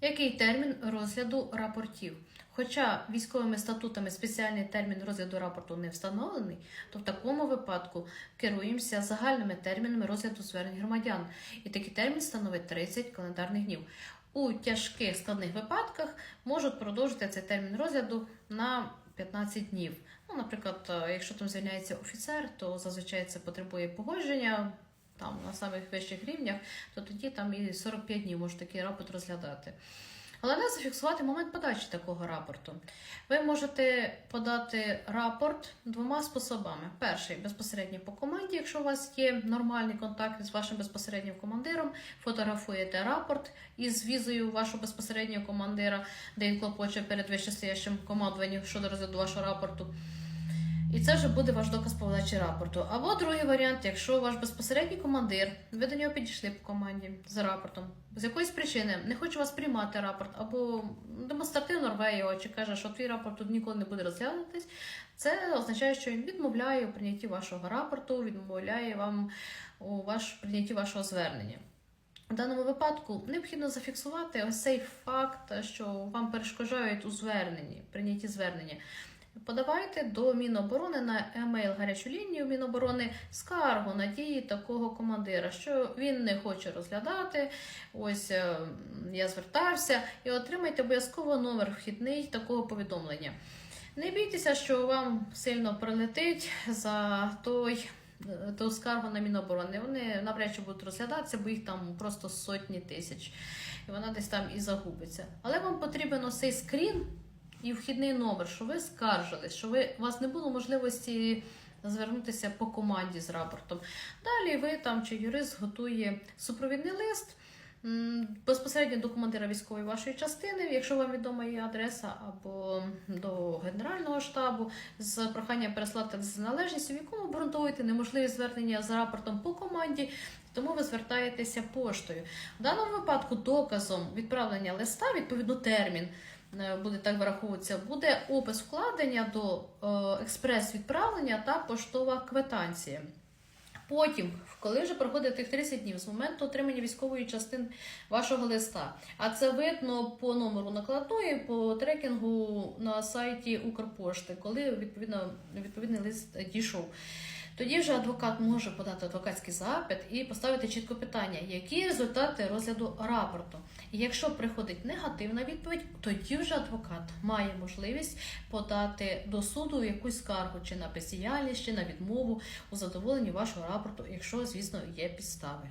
Який термін розгляду рапортів? Хоча військовими статутами спеціальний термін розгляду рапорту не встановлений, то в такому випадку керуємося загальними термінами розгляду звернень громадян, і такий термін становить 30 календарних днів. У тяжких складних випадках можуть продовжити цей термін розгляду на 15 днів. Ну, наприклад, е, якщо там звільняється офіцер, то зазвичай це потребує погодження там на самих вищих рівнях, то тоді там і 45 днів може такий рапорт розглядати. Головне зафіксувати момент подачі такого рапорту. Ви можете подати рапорт двома способами: перший безпосередньо по команді, якщо у вас є нормальний контакт з вашим безпосереднім командиром, фотографуєте рапорт із візою вашого безпосереднього командира, де він клопоче перед вищестоящим командуванням щодо розгляду вашого рапорту. І це вже буде ваш доказ по подачі рапорту. Або другий варіант, якщо ваш безпосередній командир, ви до нього підійшли по команді за рапортом, з якоїсь причини не хоче вас приймати рапорт, або демонстративно рве його, чи каже, що твій рапорт тут ніколи не буде розглянутись, це означає, що він відмовляє у прийнятті вашого рапорту, відмовляє вам у ваш прийнятті вашого звернення. В даному випадку необхідно зафіксувати ось цей факт, що вам перешкоджають у зверненні, прийнятті звернення. Подавайте до Міноборони на емейл гарячу лінію Міноборони скаргу на дії такого командира, що він не хоче розглядати. Ось е, я звертався, і отримайте обов'язково номер вхідний такого повідомлення. Не бійтеся, що вам сильно прилетить за той. е, Ту скаргу на Міноборони. Вони навряд чи будуть розглядатися, бо їх там просто сотні тисяч, і вона десь там і загубиться. Але вам потрібен цей скрін і вхідний номер, що ви скаржились, що ви, у вас не було можливості звернутися по команді з рапортом. Далі ви там чи юрист готує супровідний лист. Безпосередньо до командира військової вашої частини, якщо вам відома її адреса, або до Генерального штабу з проханням переслати з належністю, в якому обґрунтовуєте неможливість звернення з рапортом по команді, тому ви звертаєтеся поштою. В даному випадку доказом відправлення листа, відповідно термін, буде так враховуватися, буде опис вкладення до е, експрес-відправлення та поштова квитанція. Потім, коли вже проходить тих 30 днів з моменту отримання військової частини вашого листа, а це видно по номеру накладної, по трекінгу на сайті Укрпошти, коли відповідно відповідний лист дійшов. Тоді вже адвокат може подати адвокатський запит і поставити чітко питання, які результати розгляду рапорту. І якщо приходить негативна відповідь, тоді вже адвокат має можливість подати до суду якусь скаргу чи на бездіяльність, чи на відмову у задоволенні вашого рапорту, якщо, звісно, є підстави.